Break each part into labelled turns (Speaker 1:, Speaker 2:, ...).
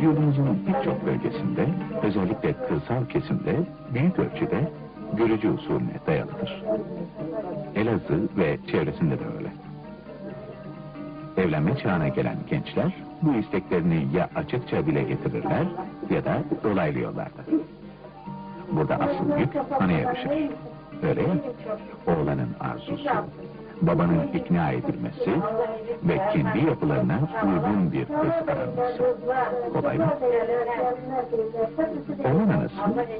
Speaker 1: Yurdumuzun birçok bölgesinde, özellikle kırsal kesimde büyük ölçüde görücü usulüne dayalıdır. Elazığ ve çevresinde de öyle. Evlenme çağına gelen gençler bu isteklerini ya açıkça bile getirirler ya da dolaylı yollardır. Burada asıl yük haneye düşer. Öyle ya, oğlanın arzusu, babanın ikna edilmesi ve kendi yapılarına uygun bir kız aranması. Kolay mı? Oğlan anası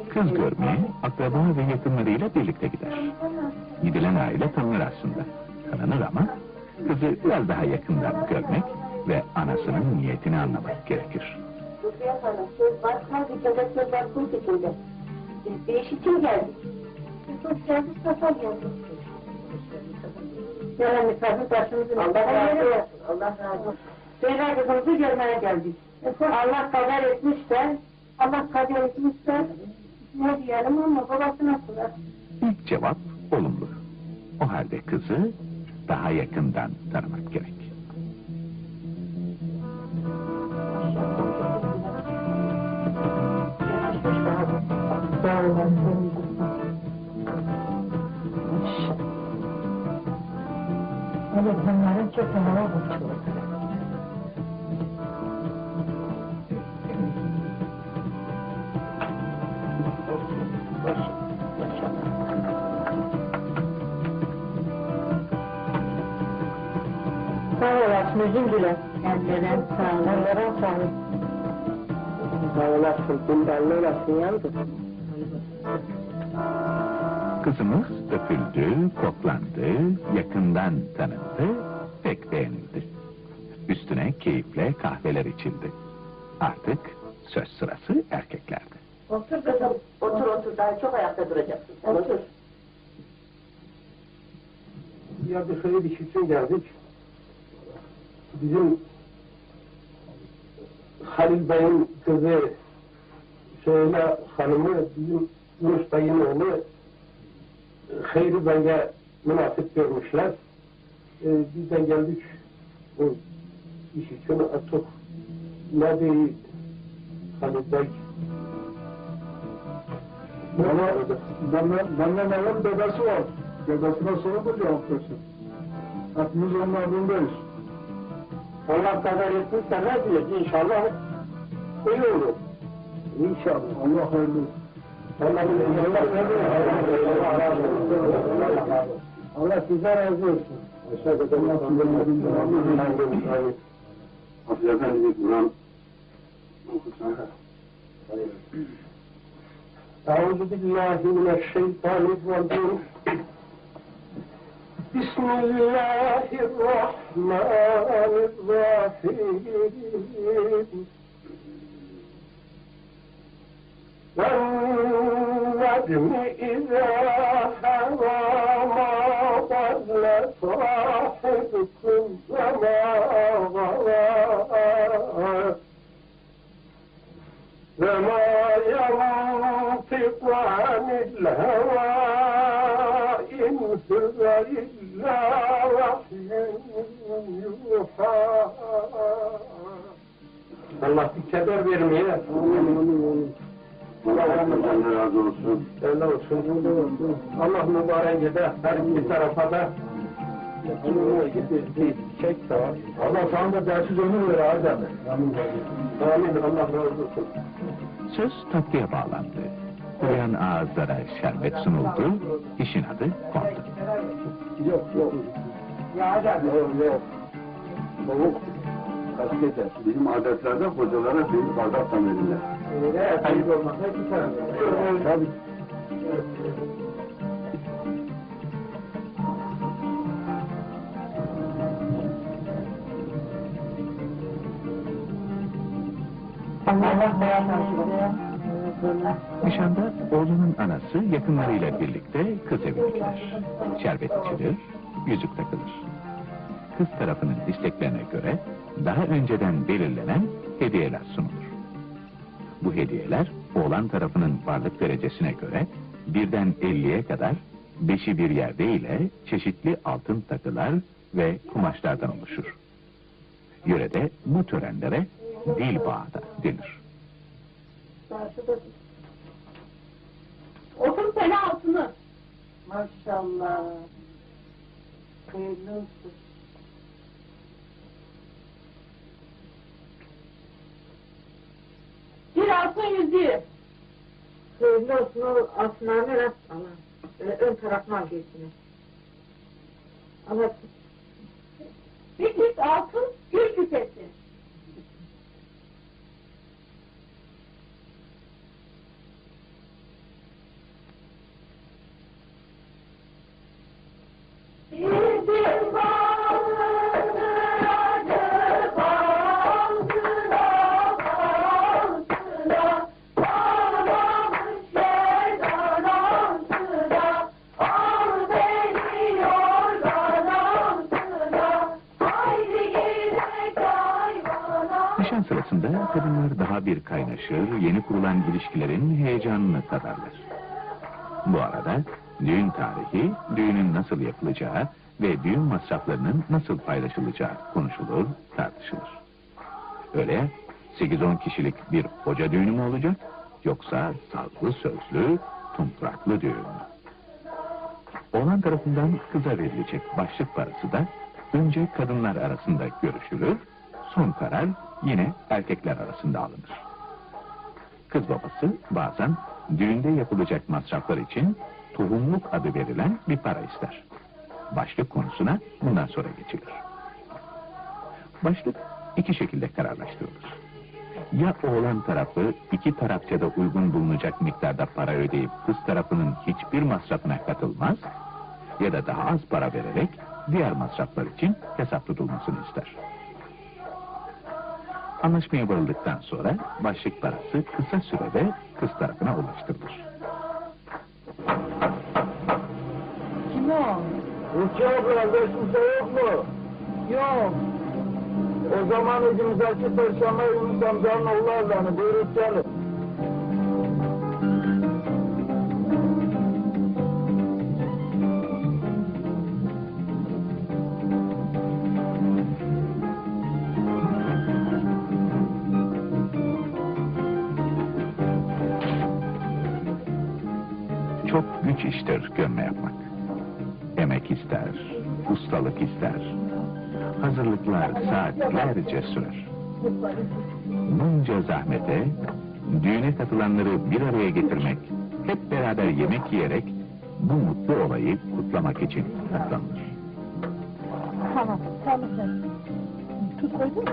Speaker 1: kız görmeye akraba ve yakınlarıyla birlikte gider. Gidilen aile tanınır aslında. Tanınır ama kızı biraz daha yakından görmek ve anasının niyetini anlamak gerekir.
Speaker 2: Lütfiye Hanım, Biz bir safa geldik. Gelen misafir başımızın Allah razı olsun, Allah razı olsun. Zehra kızımızı görmeye geldik. Allah kader etmiş de, Allah kader etmiş de, ne diyelim ama babası nasıl?
Speaker 1: İlk cevap olumlu. O halde kızı daha yakından tanımak gerek.
Speaker 2: Üzüm bile. Ellerin sağ ol. Ellerin sağ ol. Sağ olasın. Bundan olasın yandı.
Speaker 1: Kızımız öpüldü, koklandı, yakından tanındı, pek beğenildi. Üstüne keyifle kahveler içildi. Artık söz sırası erkeklerde.
Speaker 2: Otur kızım. Otur otur. Daha çok ayakta duracaksın. Sen otur.
Speaker 3: Ya bir şöyle bir şey için geldik. Bizim Halil Bey'in kızı Söyle hanımı bizim Yunus Bey'in oğlu Hayri Bey'e münasip görmüşler. Ee, biz de geldik bu iş için artık ne değil Halil Bey.
Speaker 4: Ama benden, benden evvel dedesi var. Dedesine sorudur cevap versin. Hepimiz onun ardındayız.
Speaker 3: Allah kader etmişse ne diyeceğiz inşallah iyi olur. İnşallah.
Speaker 4: Allah hayırlı olsun.
Speaker 3: Allah Allah Allah sizden razı olsun.
Speaker 4: Hafız Efendi Kur'an
Speaker 3: أعوذ بالله من الشيطان الرجيم بسم الله الرحمن الرحيم. والنجم إذا هوى ما ضل صاحبكم وما غوى. وما ينطق عن الهوى إن هو Allah bir keder vermeye.
Speaker 4: Allah hepimizden razı olsun.
Speaker 3: Öyle olsun. Allah mübarek eder her iki tarafa da. Çek sağ ol.
Speaker 4: Allah sana da dersiz ömür ver Adem.
Speaker 3: Amin. Allah razı olsun.
Speaker 1: Söz tatlıya bağlandı. Kuruyan ağızlara şerbet sunuldu, işin adı kondu.
Speaker 3: Yok yok. Ya Adem. Yok yok. Soğuk.
Speaker 4: Geçer? Bizim adetlerde hocalara bir bardaktan verirler.
Speaker 3: Evet, ayıp olmasa iki tane.
Speaker 4: Tabii.
Speaker 1: Nişanda oğlunun anası yakınlarıyla birlikte kız evine gider. Şerbet içilir, yüzük takılır. Kız tarafının isteklerine göre daha önceden belirlenen hediyeler sunulur. Bu hediyeler oğlan tarafının varlık derecesine göre birden 50'ye kadar beşi bir yerde ile çeşitli altın takılar ve kumaşlardan oluşur. Yörede bu törenlere dil bağı da denir.
Speaker 2: Otuz sene altını. Maşallah. Hayırlı olsun. Altın yüzüğü. Hayırlı olsun o altınlarını rast ana. Böyle ön tarafına al geçini. Ana. Bir çift altın gül küpesi.
Speaker 1: Sırasında kadınlar daha bir kaynaşır, yeni kurulan ilişkilerin heyecanını tadarlar. Bu arada düğün tarihi, düğünün nasıl yapılacağı ve düğün masraflarının nasıl paylaşılacağı konuşulur, tartışılır. Öyle ya, 8-10 kişilik bir hoca düğünü mü olacak, yoksa sazlı sözlü, tumpraklı düğün mü? Oğlan tarafından kıza verilecek başlık parası da önce kadınlar arasında görüşülür, son karar yine erkekler arasında alınır. Kız babası bazen düğünde yapılacak masraflar için tohumluk adı verilen bir para ister. Başlık konusuna bundan sonra geçilir. Başlık iki şekilde kararlaştırılır. Ya oğlan tarafı iki tarafça da uygun bulunacak miktarda para ödeyip kız tarafının hiçbir masrafına katılmaz ya da daha az para vererek diğer masraflar için hesap tutulmasını ister. Anlaşmaya varıldıktan sonra başlık parası kısa sürede kız tarafına ulaştırılır.
Speaker 2: Kim o?
Speaker 4: Beş kimse yok mu?
Speaker 2: Yok.
Speaker 4: O zaman ikimiz açık perşembe Yunus amcanın oğullarla hani buyurup gelin.
Speaker 1: İştir gömme yapmak. Emek ister, ustalık ister. Hazırlıklar saatlerce sürer. Bunca zahmete, düğüne katılanları bir araya getirmek, hep beraber yemek yiyerek bu mutlu olayı kutlamak için katlanılır.
Speaker 2: Tamam, tamam. Tut koydun mu?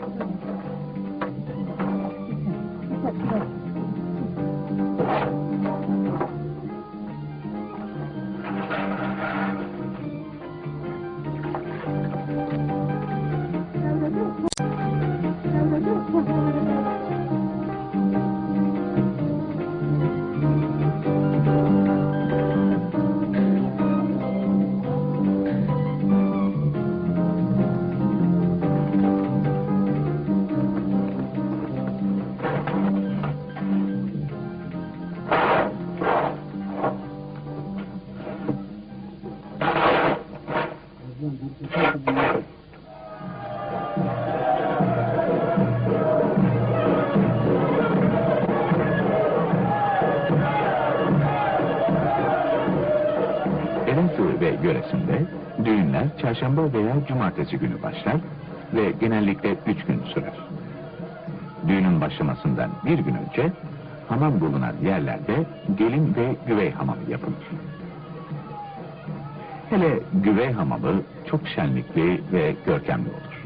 Speaker 1: Elazığ ve yöresinde düğünler çarşamba veya cumartesi günü başlar ve genellikle üç gün sürer. Düğünün başlamasından bir gün önce hamam bulunan yerlerde gelin ve güvey hamamı yapılır. Hele güvey hamamı çok şenlikli ve görkemli olur.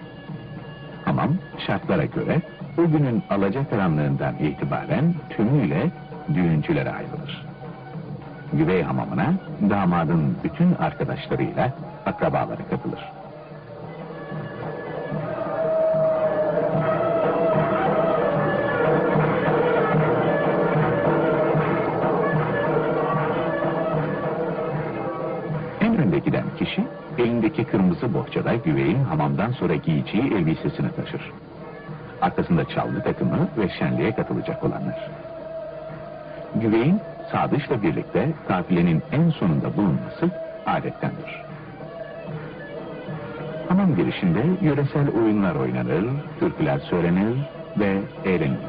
Speaker 1: Hamam şartlara göre o günün alacakaranlığından itibaren tümüyle düğüncülere ayrılır. Güvey hamamına damadın bütün arkadaşlarıyla akrabaları katılır. Giden kişi elindeki kırmızı bohçada güveyin hamamdan sonra giyeceği elbisesini taşır. Arkasında çalgı takımı ve şenliğe katılacak olanlar. Güveyin Sadıç'la birlikte kafilenin en sonunda bulunması adettendir. Hamam girişinde yöresel oyunlar oynanır, türküler söylenir ve eğlenilir.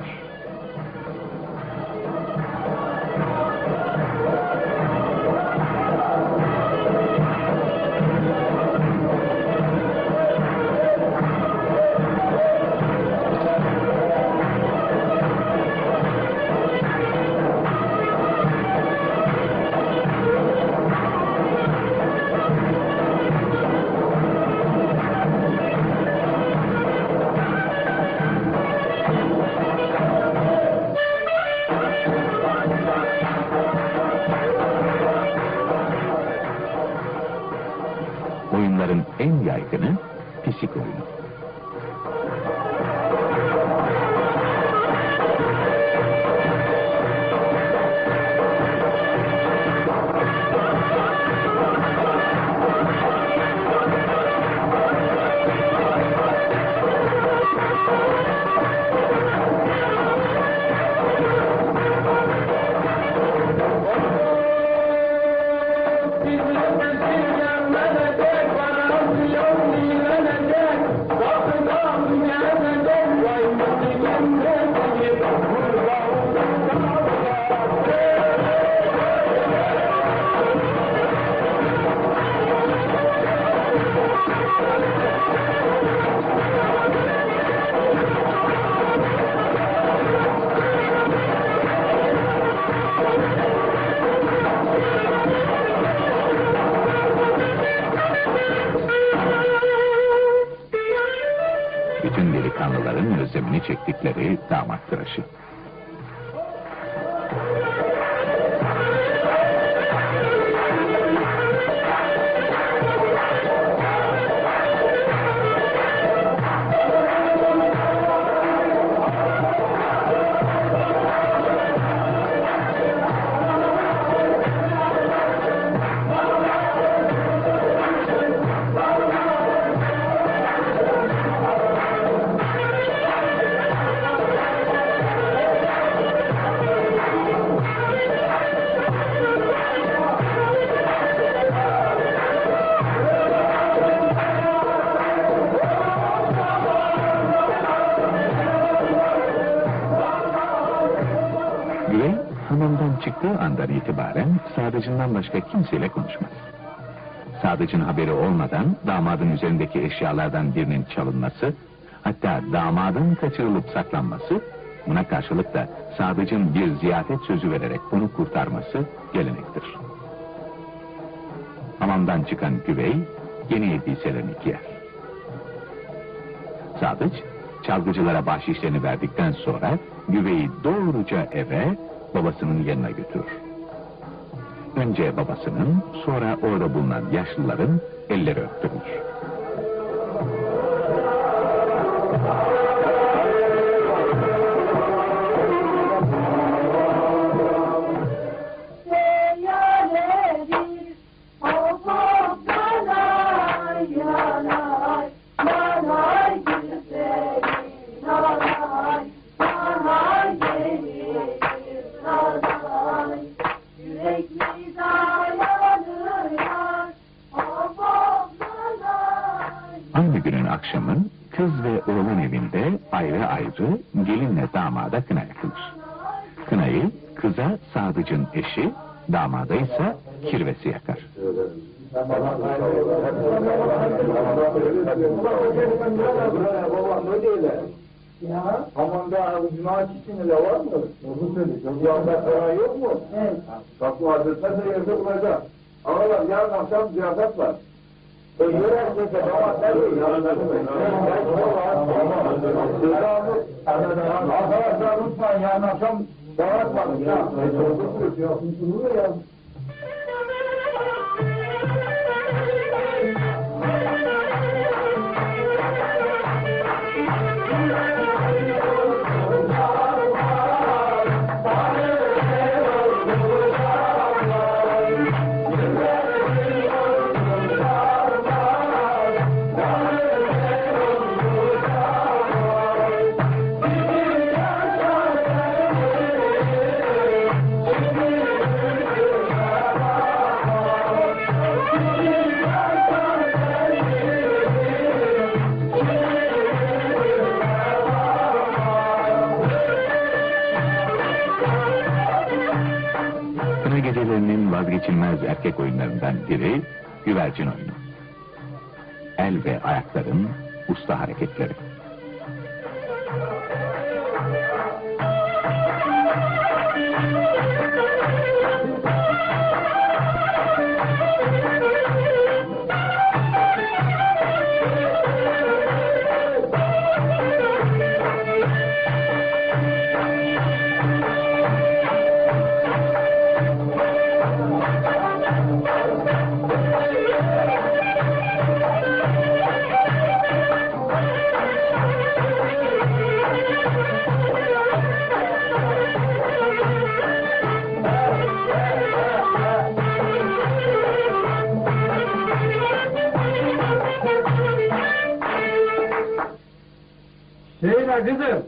Speaker 1: Çektikleri damat tıraşı. Çıktığı andan itibaren sadıcından başka kimseyle konuşmaz. Sadıcın haberi olmadan damadın üzerindeki eşyalardan birinin çalınması, hatta damadın kaçırılıp saklanması, buna karşılık da sadıcın bir ziyafet sözü vererek onu kurtarması gelenektir. Hamamdan çıkan güvey yeni elbiselerini giyer. Sadıç, çalgıcılara bahşişlerini verdikten sonra güveyi doğruca eve babasının yanına götürür. Önce babasının, sonra orada bulunan yaşlıların elleri öptürülür.
Speaker 4: Ya. Hamamda günah için bile var mı? Doğru söylüyor. Yanda para yok mu? Evet. Bak bu adetler de yerde bulacak. Ağalar yarın akşam ziyafet var. Öbür herkese damatlar yok. Arkadaşlar unutmayın yarın akşam var. Ya. Ya.
Speaker 1: Yörenin vazgeçilmez erkek oyunlarından biri güvercin oyunu. El ve ayakların usta hareketleri.
Speaker 3: Söyle kızım.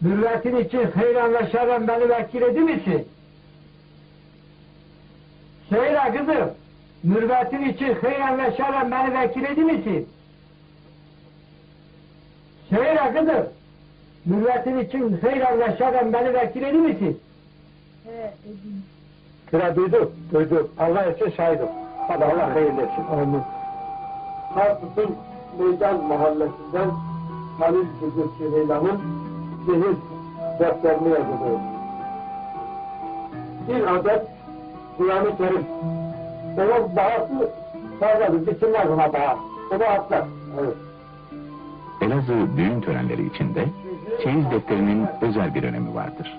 Speaker 3: Mürvetin için hayranla şerren beni vekil edi misin? Söyle kızım. Mürvetin için hayranla şerren beni vekil edi misin? Söyle kızım. Mürvetin için hayranla şerren beni vekil edi misin? Sıra duyduk, duyduk. Allah için şahidim. Hadi Allah hayırlı etsin. Amin. Harput'un meydan mahallesinden Halil Çocuk Şehirlam'ın zehir defterini yazılıyor. Bir adet Kur'an-ı Kerim. Onun bağısı fazladır, bitirmez ona bağ. Onu atlar. Evet.
Speaker 1: Elazığ düğün törenleri içinde çeyiz defterinin özel bir önemi vardır.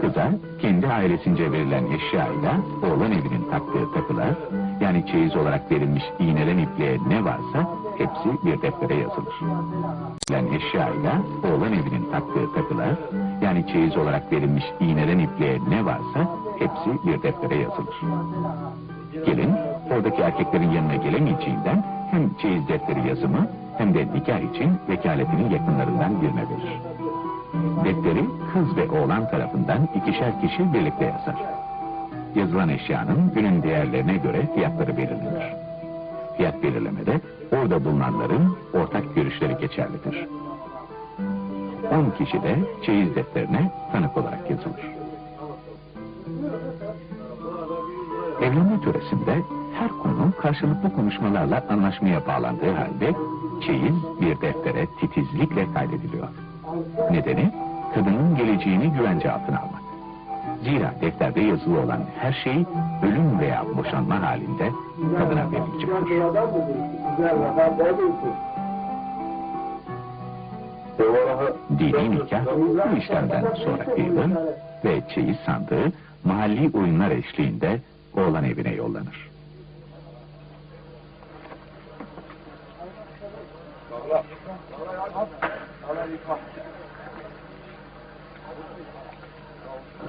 Speaker 1: Kıza kendi ailesince verilen eşyayla oğlan evinin taktığı takılar, yani çeyiz olarak verilmiş iğnelen ipliğe ne varsa hepsi bir deftere yazılır. Verilen eşyayla oğlan evinin taktığı takılar, yani çeyiz olarak verilmiş iğnelen ipliğe ne varsa hepsi bir deftere yazılır. Gelin oradaki erkeklerin yanına gelemeyeceğinden hem çeyiz defteri yazımı hem de nikah için vekaletini yakınlarından birine verir. Defteri kız ve oğlan tarafından ikişer kişi birlikte yazar. Yazılan eşyanın günün değerlerine göre fiyatları belirlenir. Fiyat belirlemede orada bulunanların ortak görüşleri geçerlidir. 10 kişi de çeyiz defterine tanık olarak yazılır. Evlenme töresinde her konu karşılıklı konuşmalarla anlaşmaya bağlandığı halde çeyiz bir deftere titizlikle kaydediliyor. Nedeni kadının geleceğini güvence altına almak. Zira defterde yazılı olan her şey ölüm veya boşanma halinde kadına verilecektir. Dini nikah bu işlemden sonra kıyılır ve çeyiz sandığı mahalli oyunlar eşliğinde oğlan evine yollanır.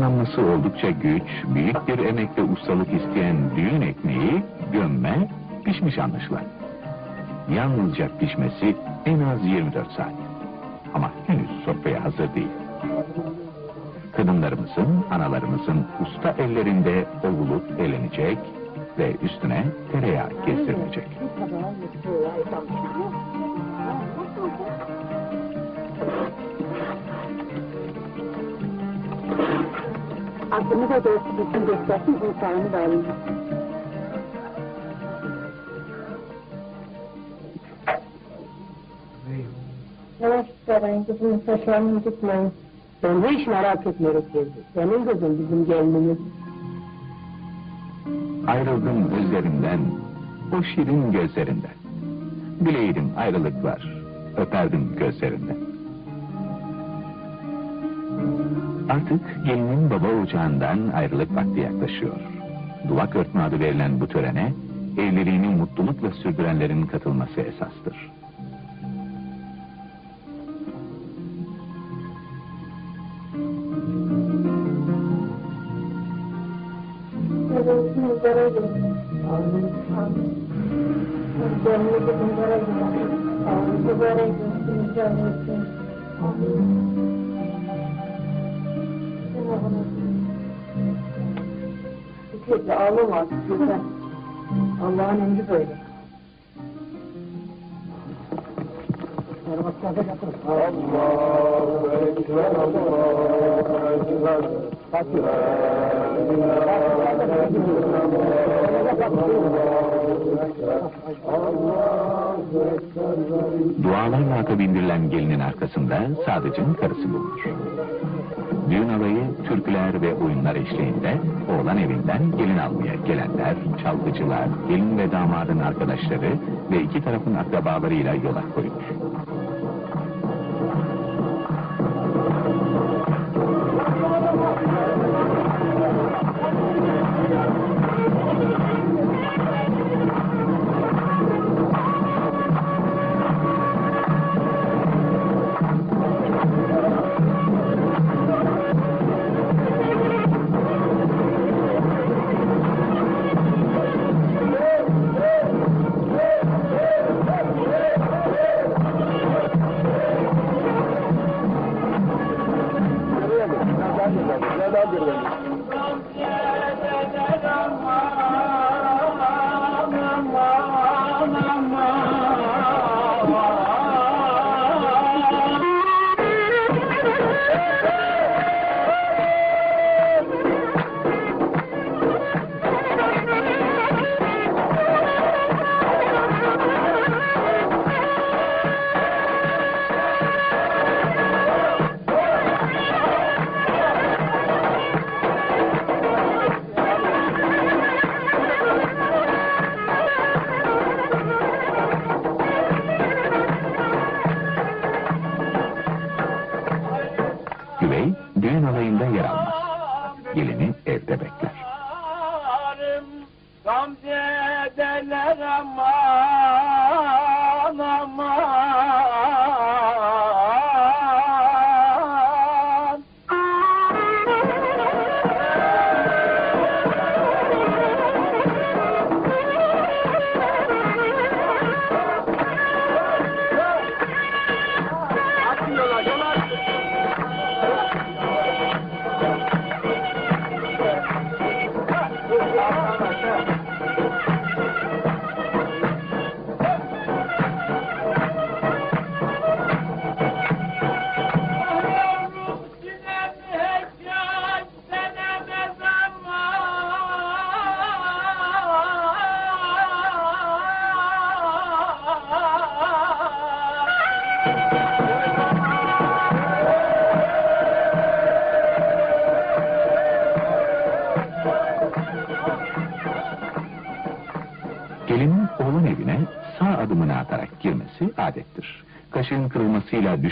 Speaker 1: Hazırlanması oldukça güç, büyük bir emek ve ustalık isteyen düğün ekmeği gömme, pişmiş anlaşılan. Yalnızca pişmesi en az 24 saat. Ama henüz sofraya hazır değil. Kadınlarımızın, analarımızın usta ellerinde ovulup elenecek ve üstüne tereyağı gezdirilecek.
Speaker 2: Aklımı da dostu bütün göstersin, insanı da alayım. Yavaş çıkarayım kızım, saçlarını tutmayın. Ben hiç merak etmiyorum sevdi. Benim kızım bizim gelinimiz.
Speaker 1: Ayrıldım özlerinden, o şirin gözlerinden. Bileydim ayrılık var, öperdim gözlerinden. Artık gelinin baba ocağından ayrılık vakti yaklaşıyor. Duvak örtme adı verilen bu törene evliliğini mutlulukla sürdürenlerin katılması esastır.
Speaker 2: Gözümüzü zarar Sürekli ağlama. Lütfen. Allah'ın emri böyle.
Speaker 4: Allahu Ekber.
Speaker 1: Dualarla ata bindirilen gelinin arkasında sadıcın karısı bulunur. Düğün alayı türküler ve oyunlar eşliğinde oğlan evinden gelin almaya gelenler, çalgıcılar, gelin ve damadın arkadaşları ve iki tarafın akrabalarıyla yola koyulur. Yeah.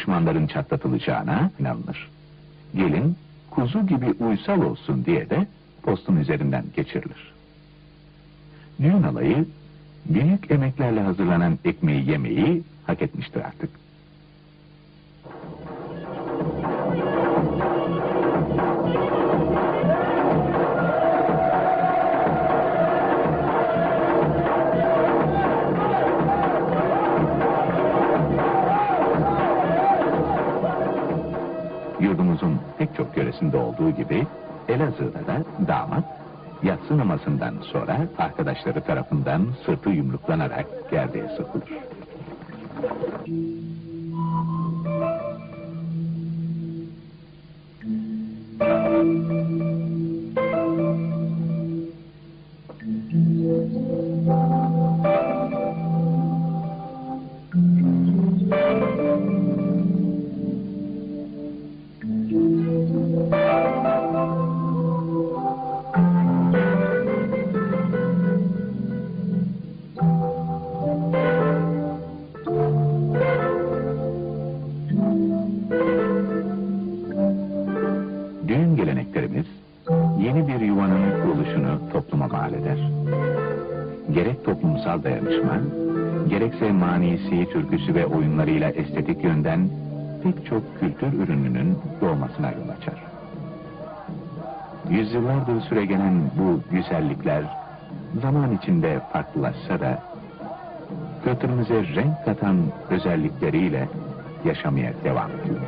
Speaker 1: düşmanların çatlatılacağına inanılır. Gelin kuzu gibi uysal olsun diye de postun üzerinden geçirilir. Düğün alayı büyük emeklerle hazırlanan ekmeği yemeyi hak etmiştir artık. Yöresinde olduğu gibi Elazığ'da da damat yatsı namazından sonra arkadaşları tarafından sırtı yumruklanarak gerdeğe sokulur. Kültür ürününün doğmasına yol açar. Yüzyıllardır süregelen bu güzellikler zaman içinde farklılaşsa da kültürümüze renk katan özellikleriyle yaşamaya devam ediyor.